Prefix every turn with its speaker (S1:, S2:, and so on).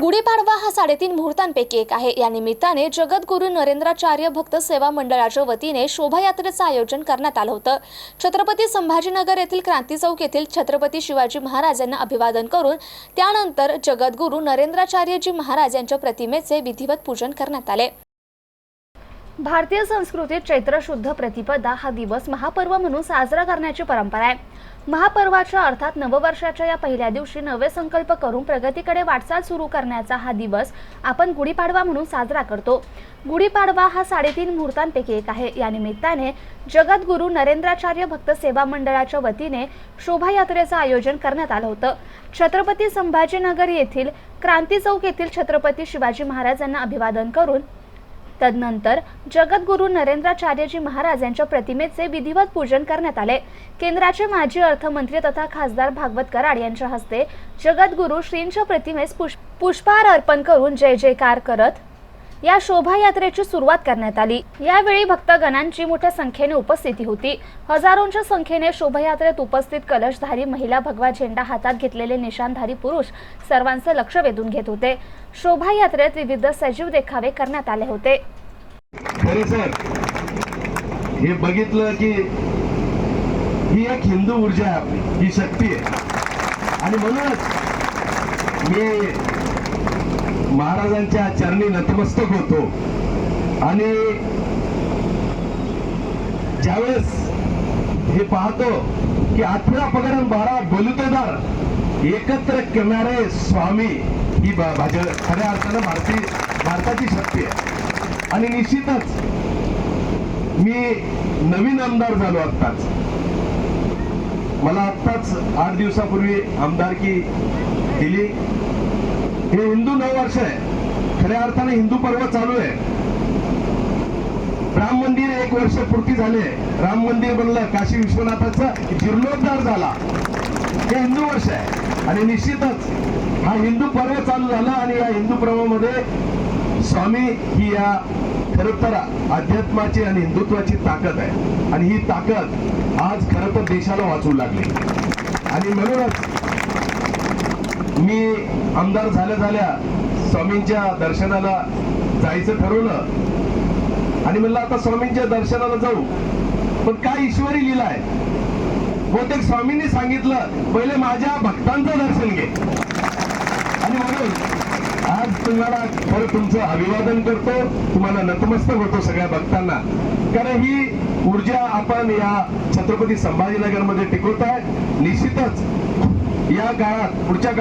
S1: गुढीपाडवा हा साडेतीन मुहूर्तांपैकी एक आहे. या निमित्ताने जगद्गुरू नरेंद्राचार्य भक्त सेवा मंडळाच्या वतीने शोभायात्रेचं आयोजन करण्यात आलं होतं. छत्रपती संभाजीनगर येथील क्रांती चौक येथील छत्रपती शिवाजी महाराज यांना अभिवादन करून त्यानंतर जगद्गुरू नरेंद्राचार्यजी महाराज यांच्या प्रतिमेचे विधिवत पूजन करण्यात आले. भारतीय संस्कृतीत चैत्र शुद्ध प्रतिपदा हा दिवस महापर्व म्हणून साजरा करण्याची परंपरा आहे. महापर्वाच्या अर्थात नववर्षाच्या या पहिल्या दिवशी नवे संकल्प करून प्रगतीकडे वाटचाल सुरू करण्याचा हा दिवस आपण गुढीपाडवा म्हणून साजरा करतो. गुढीपाडवा हा साडेतीन मुहूर्तांपैकी एक आहे. या निमित्ताने जगद्गुरू नरेंद्राचार्य भक्त सेवा मंडळाच्या वतीने शोभायात्रेचं आयोजन करण्यात आलं होतं. छत्रपती संभाजीनगर येथील क्रांती चौक येथील छत्रपती शिवाजी महाराजांना अभिवादन करून तदनंतर जगद्गुरू नरेंद्राचार्यजी महाराज यांच्या प्रतिमेचे विधिवत पूजन करण्यात आले. केंद्राचे माजी अर्थमंत्री तथा खासदार भागवत कराड यांच्या हस्ते जगद्गुरू श्रींच्या प्रतिमेस पुष्प पुष्पहार अर्पण करून जय जयकार करत या शोभायात्रेची सुरुवात करण्यात आली. यावेळी भक्तगणांची मोठ्या संख्येने उपस्थिती होती. हजारोंच्या संख्येने शोभायात्रेत उपस्थित कलशधारी महिला भगवा झेंडा हातात घेतलेले निशानधारी पुरुष सर्वांचं लक्ष वेधून घेत होते. शोभायात्रेत विविध सजीव देखावे करण्यात आले होते.
S2: हे बघितलं की ही एक हिंदू ऊर्जा आहे आपली. ही शक्ती आहे. आणि म्हणूनच मी महाराजांच्या चरणी नतमस्तक होतो. आणि ज्यावेळेस हे पाहतो की अठरा पगडन बारा बलुतेदार एकत्र करणारे स्वामी ही भाज- खऱ्या अर्थानं भारती भारताची शक्ती आहे. आणि निश्चितच मी नवीन आमदार झालो आत्ताच. मला आत्ताच आठ दिवसापूर्वी आमदारकी दिली. हे हिंदू नववर्ष आहे. खऱ्या अर्थाने हिंदू पर्व चालू आहे. राम मंदिर एक वर्ष पूर्ती झाले राम मंदिर बनलं काशी विश्वनाथाचा जीर्णोद्धार झाला. हे हिंदू वर्ष आहे. आणि निश्चितच हा हिंदू पर्व चालू झाला आणि या हिंदू पर्वामध्ये स्वामी ही या खर तर अध्यात्माची आणि हिंदुत्वाची ताकद आहे. आणि ही ताकद आज खरं तर देशाला वाचू लागली. आणि म्हणूनच मी आमदार झाल्या झाल्या स्वामींच्या दर्शनाला जायचं ठरवलं. आणि म्हणलं आता स्वामींच्या दर्शनाला जाऊ. पण काय ईश्वरी लिहिला आहे? बहुतेक स्वामींनी सांगितलं पहिले माझ्या भक्तांचं दर्शन घे. आणि म्हणून आज तुम्हाला खरं तुमचं अभिवादन करतो. तुम्हाला नतमस्तक होतो सगळ्या भक्तांना. कारण ही ऊर्जा आपण या छत्रपती संभाजीनगरमध्ये टिकवत आहे. निश्चितच या काळात पुढच्या